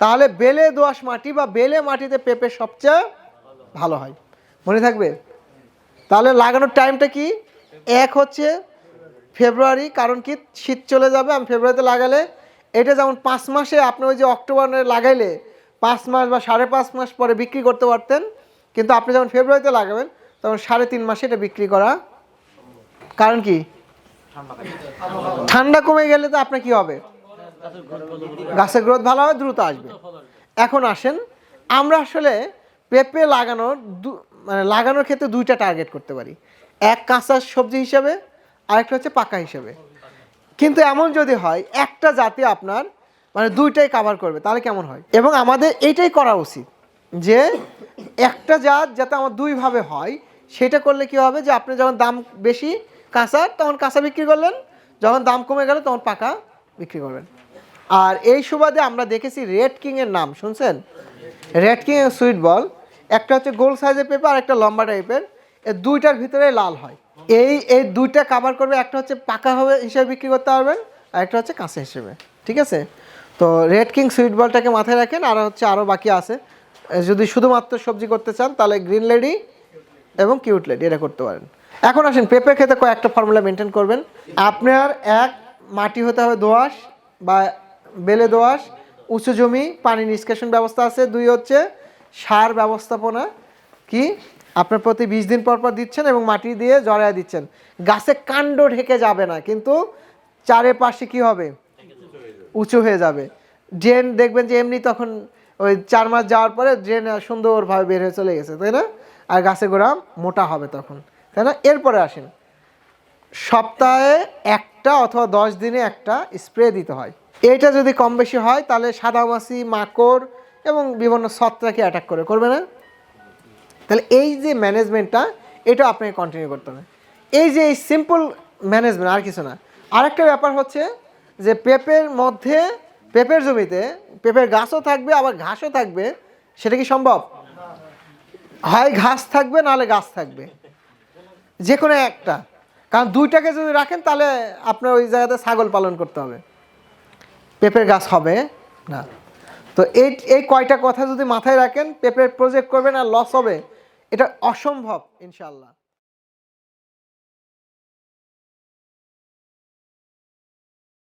তাহলে বেলে দোআঁশ মাটি বা বেলে মাটিতে পেঁপে সবচেয়ে ভালো হয়। মনে থাকবে? তাহলে লাগানোর টাইমটা কি? এক হচ্ছে ফেব্রুয়ারি কারণ কি? শীত চলে যাবে আমি ফেব্রুয়ারিতে লাগালে এটা যেমন পাঁচ মাসে আপনি ওই যে অক্টোবরে লাগাইলে পাঁচ মাস বা সাড়ে পাঁচ মাস পরে বিক্রি করতে পারতেন কিন্তু আপনি যখন ফেব্রুয়ারিতে লাগাবেন তখন সাড়ে তিন মাসে এটা বিক্রি করা কারণ কি? ঠান্ডা কমে গেলে তো আপনার কি হবে? গাছের গ্রোথ ভালো হবে দ্রুত আসবে। এখন আসেন, আমরা আসলে পেঁপে লাগানোর মানে লাগানোর ক্ষেত্রে দুইটা টার্গেট করতে পারি। এক কাঁচা সবজি হিসেবে, আরেকটা হচ্ছে পাকা হিসাবে। কিন্তু এমন যদি হয়, একটা জাতি আপনার মানে দুইটাই কাভার করবে, তাহলে কেমন হয়? এবং আমাদের এইটাই করা উচিত যে একটা জাত যাতে আমার দুইভাবে হয়, সেটা করলে কি হবে যে আপনি যখন দাম বেশি কাঁচা, তখন কাঁচা বিক্রি করলেন, যখন দাম কমে গেল, তখন পাকা বিক্রি করবেন। আর এই সুবাদে আমরা দেখেছি রেড কিংয়ের নাম, শুনছেন? রেড কিং এর সুইট বল একটা হচ্ছে গোল সাইজের পেপার আর একটা লম্বা টাইপের এই দুইটার ভিতরে লাল হয়। এই এই দুইটা কাভার করবে, একটা হচ্ছে পাকা হবে হিসেবে বিক্রি করতে পারবেন, আর একটা হচ্ছে কাঁচা হিসেবে। ঠিক আছে? তো রেড কিং সুইট বলটাকে মাথায় রাখেন, আর হচ্ছে আরও বাকি আছে। যদি শুধুমাত্র সবজি করতে চান, তাহলে গ্রিন লেডি এবং কিউট লেডি এটা করতে পারেন। এখন আসেন পেঁপে খেতে কয়েকটা ফর্মুলা মেনটেন করবেন। আপনার এক মাটি হতে হবে দোআঁশ বা বেলে দোআঁশ, উঁচু জমি, পানি নিষ্কাশন ব্যবস্থা আছে। দুই হচ্ছে সার ব্যবস্থাপনা। কি? আপনার প্রতি বিশ দিন পর পর দিচ্ছেন এবং মাটি দিয়ে জড়ায় দিচ্ছেন। গাছে কাণ্ড ঢেকে যাবে না, কিন্তু চারিপাশে কি হবে? উঁচু হয়ে যাবে। ড্রেন দেখবেন যে এমনি তখন ওই চার মাস যাওয়ার পরে ড্রেন সুন্দরভাবে বের হয়ে চলে গেছে, তাই না? আর গাছের গোড়া মোটা হবে তখন, তাই না? এরপরে আসেন। সপ্তাহে একটা অথবা দশ দিনে একটা স্প্রে দিতে হয়। এটা যদি কম বেশি হয়, তাহলে সাদামাছি মাকড় এবং বিভিন্ন ছত্রাকে অ্যাটাক করে। করবে না? তাহলে এই যে ম্যানেজমেন্টটা এটা আপনাকে কন্টিনিউ করতে হবে। এই যে এই সিম্পল ম্যানেজমেন্ট আর কিছু না। আরেকটা ব্যাপার হচ্ছে যে পেঁপের মধ্যে, পেঁপের জমিতে, পেঁপের গাছও থাকবে, আবার ঘাসও থাকবে। সেটা কি সম্ভব? হয় ঘাস থাকবে, নাহলে গাছ থাকবে। যে কোনো একটা। কারণ দুইটাকে যদি রাখেন, তাহলে আপনার ওই জায়গাতে ছাগল পালন করতে হবে। পেঁপের গাছ হবে, না। তো এই এই কয়টা কথা যদি মাথায় রাখেন, পেঁপের প্রজেক্ট করবেন আর লস হবে, এটা অসম্ভব ইনশাল্লাহ